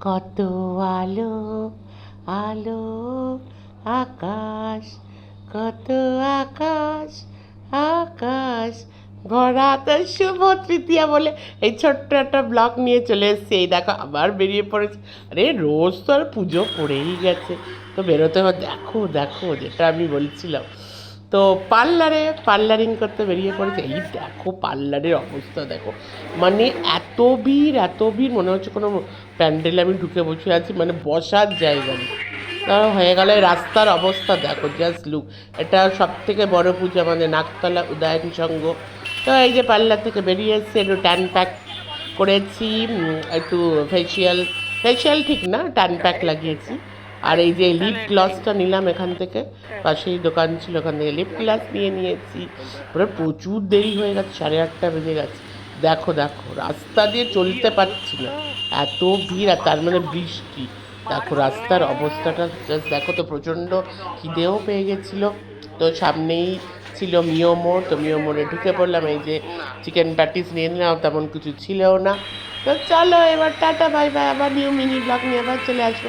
কত আলো আলো, আকাশ, কত আকাশ আকাশ। ভরা তো শুভ তৃতীয়া বলে এই ছোট্ট একটা ব্লগ নিয়ে চলে এসেছি। এই দেখো, আবার বেরিয়ে পড়েছে। আরে, রোজ তো আর পুজো পড়েই গেছে। তো বেরোতে দেখো দেখো, যেটা আমি বলছিলাম। তো পার্লারে, পার্লারিং করতে বেরিয়ে পড়েছে। এই দেখো পার্লারের অবস্থা, দেখো। মানে এত ভিড় এত ভিড়, মনে হচ্ছে কোনো প্যান্ডেলে আমি ঢুকে বসে আছি মানে বসার জায়গা নেই। হয়ে গেল রাস্তার অবস্থা, দেখো জাস্ট লুক এটা সব থেকে বড় পুজো আমাদের নাকতলা উদয়ন সংঘ। তো এই যে পার্লার থেকে বেরিয়ে এসেছি, একটু ট্যান প্যাক করেছি একটু ফেসিয়াল ফেসিয়াল ঠিক না ট্যান প্যাক লাগিয়েছি। আর এই যে লিপ গ্লসটা নিলাম এখান থেকে পাশেই দোকান ছিল ওখান থেকে লিপ গ্লাস নিয়ে নিয়েছি। পুরো প্রচুর দেরি হয়ে গেছে সাড়ে আটটা বেজে গেছে। দেখো দেখো রাস্তা দিয়ে চলতে পারছি না। এত ভিড় আর তার মানে বৃষ্টি। দেখো রাস্তার অবস্থাটা জাস্ট দেখো তো প্রচণ্ড খিদেও পেয়ে গেছিল। তো সামনেই ছিল মিও মোড় তো মিও মোড়ে ঢুকে পড়লাম। এই যে চিকেন প্যাটিস নিয়ে নিলাম তেমন কিছু ছিলও না। তো চলো এবার টাটা বাই বাই আবার নিউ মিনি ব্লগ নিয়ে আবার চলে আসব।